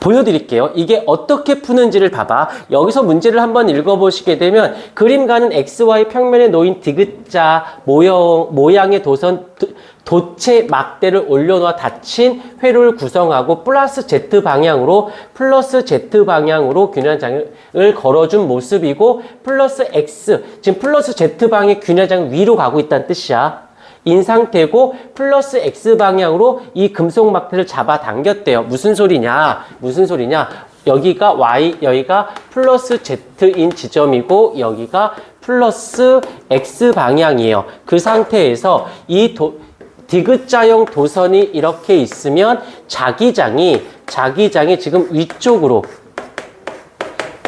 보여드릴게요. 이게 어떻게 푸는지를 봐봐. 여기서 문제를 한번 읽어보시게 되면 그림가는 XY 평면에 놓인 디귿자 모형, 모양의 도선, 도- 도체 막대를 올려놓아 닫힌 회로를 구성하고 플러스 Z 방향으로 플러스 Z 방향으로 균열장을 걸어준 모습이고 플러스 X 지금 플러스 Z 방향의 균열장 위로 가고 있다는 뜻이야. 인 상태고 플러스 X 방향으로 이 금속 막대를 잡아 당겼대요. 무슨 소리냐? 무슨 소리냐? 여기가 Y, 여기가 플러스 Z인 지점이고 여기가 플러스 X 방향이에요. 그 상태에서 이 도, 디귿자형 도선이 이렇게 있으면 자기장이 자기장이 지금 위쪽으로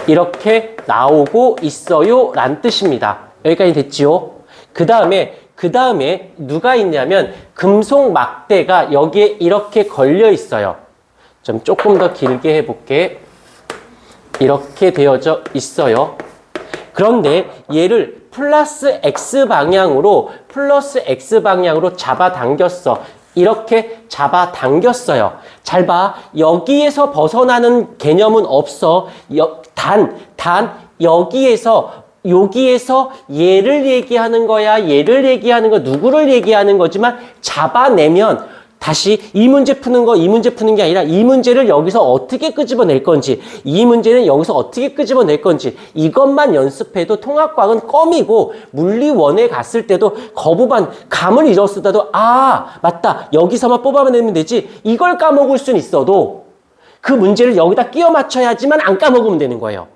이렇게 나오고 있어요 란 뜻입니다. 여기까지 됐지요? 그 다음에 그 다음에 누가 있냐면 금속 막대가 여기에 이렇게 걸려 있어요. 좀 조금 더 길게 해볼게. 이렇게 되어져 있어요. 그런데 얘를 플러스 X 방향으로 플러스 X 방향으로 잡아 당겼어. 이렇게 잡아 당겼어요. 잘 봐. 여기에서 벗어나는 개념은 없어. 여- 단, 단, 여기에서, 여기에서 얘를 얘기하는 거야, 얘를 얘기하는 거, 누구를 얘기하는 거지만 잡아내면 다시 이 문제 푸는 거, 이 문제 푸는 게 아니라 이 문제를 여기서 어떻게 끄집어낼 건지, 이 문제는 여기서 어떻게 끄집어낼 건지, 이것만 연습해도 통합과학은 껌이고, 물리원에 갔을 때도 거부반 감을 잃었어도, 아, 맞다. 여기서만 뽑아내면 되지. 이걸 까먹을 순 있어도, 그 문제를 여기다 끼워 맞춰야지만 안 까먹으면 되는 거예요.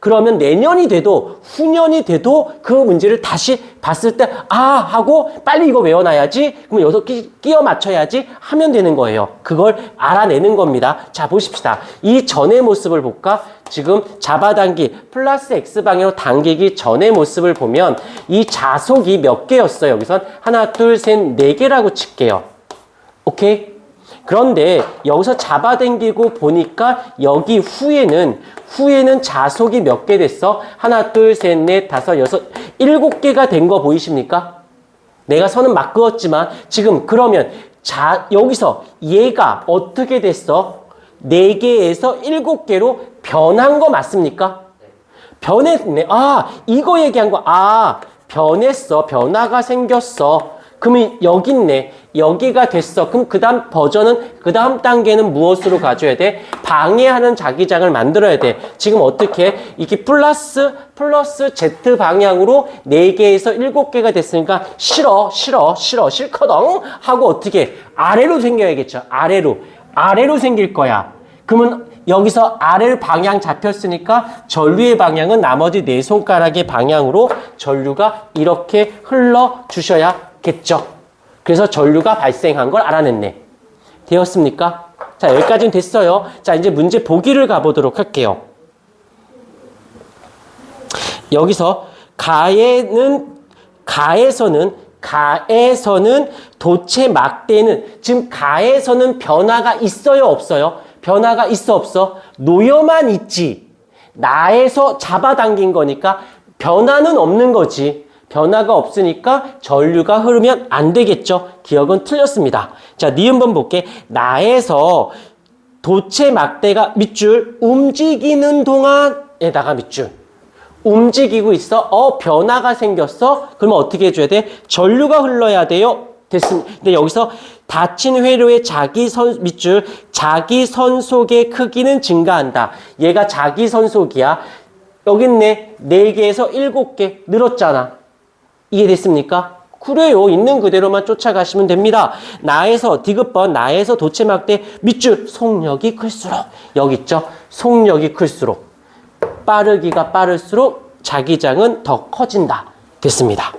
그러면 내년이 돼도 후년이 돼도 그 문제를 다시 봤을 때 아 하고 빨리 이거 외워놔야지 그럼 여기서 끼, 끼워 맞춰야지 하면 되는 거예요. 그걸 알아내는 겁니다. 자 보십시다. 이 전의 모습을 볼까? 지금 잡아당기 플러스 x 방향으로 당기기 전의 모습을 보면 이 자속이 몇 개였어요. 여기선 하나 둘 셋 네 개라고 칠게요. 오케이? 그런데 여기서 잡아당기고 보니까 여기 후에는 후에는 자속이 몇 개 됐어? 하나, 둘, 셋, 넷, 다섯, 여섯, 일곱 개가 된 거 보이십니까? 내가 선은 막 그었지만 지금 그러면 자 여기서 얘가 어떻게 됐어? 네 개에서 일곱 개로 변한 거 맞습니까? 변했네. 아, 이거 얘기한 거. 아, 변했어. 변화가 생겼어. 그러면 여기 있네. 여기가 됐어. 그럼 그 다음 버전은, 그 다음 단계는 무엇으로 가져야 돼? 방해하는 자기장을 만들어야 돼. 지금 어떻게? 이게 플러스, 플러스 Z 방향으로 4개에서 7개가 됐으니까 싫어, 싫어, 싫어, 싫거든? 하고 어떻게? 아래로 생겨야겠죠. 아래로. 아래로 생길 거야. 그러면 여기서 아래로 방향 잡혔으니까 전류의 방향은 나머지 네 손가락의 방향으로 전류가 이렇게 흘러 주셔야 겠죠. 그래서 전류가 발생한 걸 알아냈네. 되었습니까? 자, 여기까지는 됐어요. 자, 이제 문제 보기를 가보도록 할게요. 여기서 가에는 가에서는 가에서는 도체 막대는 지금 가에서는 변화가 있어요 없어요? 변화가 있어 없어? 놓여만 있지. 나에서 잡아당긴 거니까 변화는 없는 거지. 변화가 없으니까 전류가 흐르면 안 되겠죠. 기억은 틀렸습니다. 자, 니은번 볼게. 나에서 도체 막대가 밑줄 움직이는 동안에다가 밑줄. 움직이고 있어. 어, 변화가 생겼어. 그러면 어떻게 해줘야 돼? 전류가 흘러야 돼요. 됐습니다. 근데 여기서 닫힌 회로의 자기 선 밑줄 자기 선속의 크기는 증가한다. 얘가 자기 선속이야. 여기 있네. 4개에서 7개 늘었잖아. 이해됐습니까? 그래요. 있는 그대로만 쫓아가시면 됩니다. 나에서 디귿번 나에서 도체막대 밑줄 속력이 클수록 여기 있죠. 속력이 클수록 빠르기가 빠를수록 자기장은 더 커진다. 됐습니다.